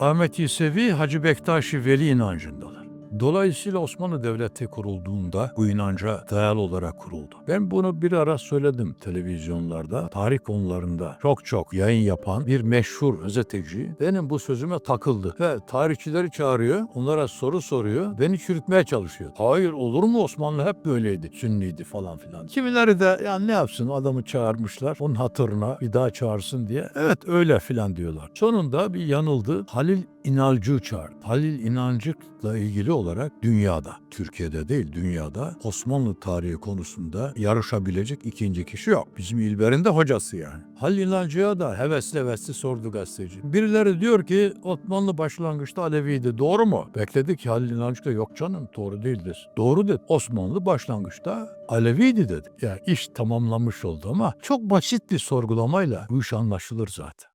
Ahmet Yesevi Hacı Bektaşi Veli inancındalar. Dolayısıyla Osmanlı Devleti kurulduğunda bu inanca dayalı olarak kuruldu. Ben bunu bir ara söyledim televizyonlarda, tarih konularında çok çok yayın yapan bir meşhur gazeteci benim bu sözüme takıldı ve tarihçileri çağırıyor, onlara soru soruyor, beni çürütmeye çalışıyor. Hayır olur mu Osmanlı hep böyleydi, sünniydi falan filan. Kimileri de ya ne yapsın adamı çağırmışlar, onun hatırına bir daha çağırsın diye. Evet öyle filan diyorlar. Sonunda bir yanıldı. Halil İnalcı çağırdı. Halil İnancık'la ilgili olarak dünyada, Türkiye'de değil dünyada Osmanlı tarihi konusunda yarışabilecek ikinci kişi yok. Bizim İlber'in de hocası yani. Halil İnancı'ya da hevesli hevesli sordu gazeteci. Birileri diyor ki Osmanlı başlangıçta Aleviydi. Doğru mu? Bekledi ki Halil İnancık da yok canım doğru değildir. Doğru dedi. Osmanlı başlangıçta Aleviydi dedi. Yani iş tamamlanmış oldu ama çok basit bir sorgulamayla bu iş anlaşılır zaten.